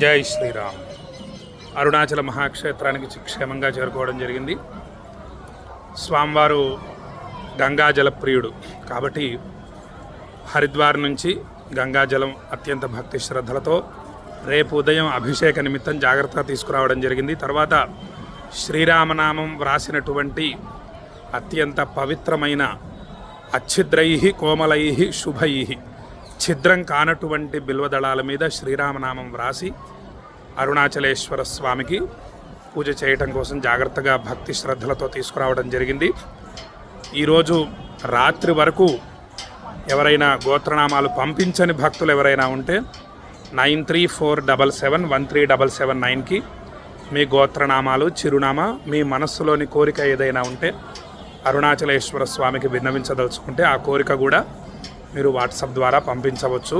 జై శ్రీరామ్. అరుణాచల మహాక్షేత్రానికి క్షేమంగా చేరుకోవడం జరిగింది. స్వామివారు గంగాజల ప్రియుడు కాబట్టి హరిద్వార్ నుంచి గంగాజలం అత్యంత భక్తి శ్రద్ధలతో రేపు ఉదయం అభిషేక నిమిత్తం జాగ్రత్తగా తీసుకురావడం జరిగింది. తర్వాత శ్రీరామనామం వ్రాసినటువంటి అత్యంత పవిత్రమైన అచ్ఛిద్రై కోమలై శుభై ఛిద్రం కానటువంటి బిల్వదళాల మీద శ్రీరామనామం వ్రాసి అరుణాచలేశ్వర స్వామికి పూజ చేయటం కోసం జాగ్రత్తగా భక్తి శ్రద్ధలతో తీసుకురావడం జరిగింది. ఈరోజు రాత్రి వరకు ఎవరైనా గోత్రనామాలు పంపించని భక్తులు ఎవరైనా ఉంటే nine three four double seven one three double seven నైన్కి మీ గోత్రనామాలు చిరునామా మీ మనస్సులోని కోరిక ఏదైనా ఉంటే అరుణాచలేశ్వర స్వామికి విన్నవించదలుచుకుంటే ఆ కోరిక కూడా మీరు వాట్సాప్ ద్వారా పంపించవచ్చు.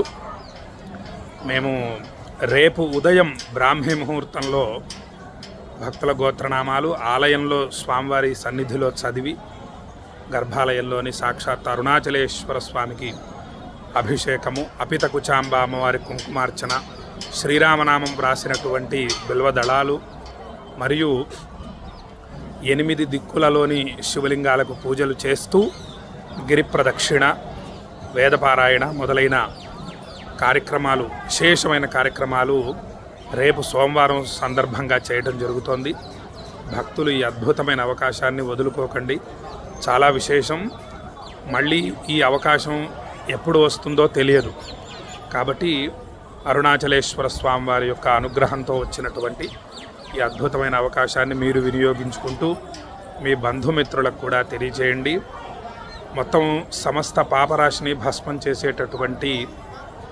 మేము రేపు ఉదయం బ్రాహ్మీ ముహూర్తంలో భక్తుల గోత్రనామాలు ఆలయంలో స్వామివారి సన్నిధిలో చదివి గర్భాలయంలోని సాక్షాత్ అరుణాచలేశ్వర స్వామికి అభిషేకము అపిత కుచాంబ అమ్మవారి కుంకుమార్చన శ్రీరామనామం వ్రాసినటువంటి బిల్వదళాలు మరియు ఎనిమిది దిక్కులలోని శివలింగాలకు పూజలు చేస్తూ గిరి ప్రదక్షిణ వేదపారాయణ మొదలైన కార్యక్రమాలు విశేషమైన కార్యక్రమాలు రేపు సోమవారం సందర్భంగా చేయడం జరుగుతోంది. భక్తులు ఈ అద్భుతమైన అవకాశాన్ని వదులుకోకండి. చాలా విశేషం మళ్ళీ ఈ అవకాశం ఎప్పుడు వస్తుందో తెలియదు. కాబట్టి అరుణాచలేశ్వర స్వామి వారి యొక్క అనుగ్రహంతో వచ్చినటువంటి ఈ అద్భుతమైన అవకాశాన్ని మీరు వినియోగించుకుంటూ మీ బంధుమిత్రులకు కూడా తెలియజేయండి. మొత్తం సమస్త పాపరాశిని భస్మం చేసేటటువంటి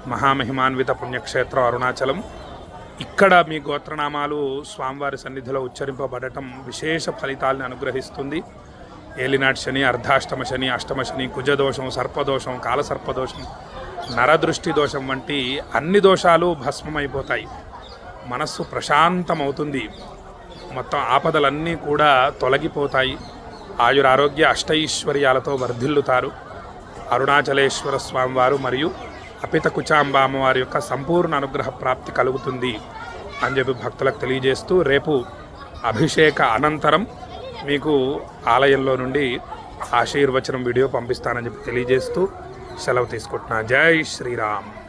మహామహిమాన్విత పుణ్యక్షేత్రం అరుణాచలం. ఇక్కడ మీ గోత్రనామాలు స్వామివారి సన్నిధిలో ఉచ్చరింపబడటం విశేష ఫలితాలను అనుగ్రహిస్తుంది. ఏలినాటి శని అర్ధాష్టమ శని అష్టమ శని కుజదోషం సర్పదోషం కాలసర్పదోషం నరదృష్టి దోషం వంటి అన్ని దోషాలు భస్మమైపోతాయి. మనస్సు ప్రశాంతమవుతుంది. మొత్తం ఆపదలన్నీ కూడా తొలగిపోతాయి. ఆయురారోగ్య అష్టైశ్వర్యాలతో వర్ధిల్లుతారు అరుణాచలేశ్వర స్వామివారు మరియు అపిత కుచాంబ అమ్మవారి యొక్క సంపూర్ణ అనుగ్రహ ప్రాప్తి కలుగుతుంది అని చెప్పి భక్తులకు తెలియజేస్తూ రేపు అభిషేక అనంతరం మీకు ఆలయంలో నుండి ఆశీర్వచనం వీడియో పంపిస్తానని చెప్పి తెలియజేస్తూ సెలవు తీసుకుంటున్నా. జై శ్రీరామ్.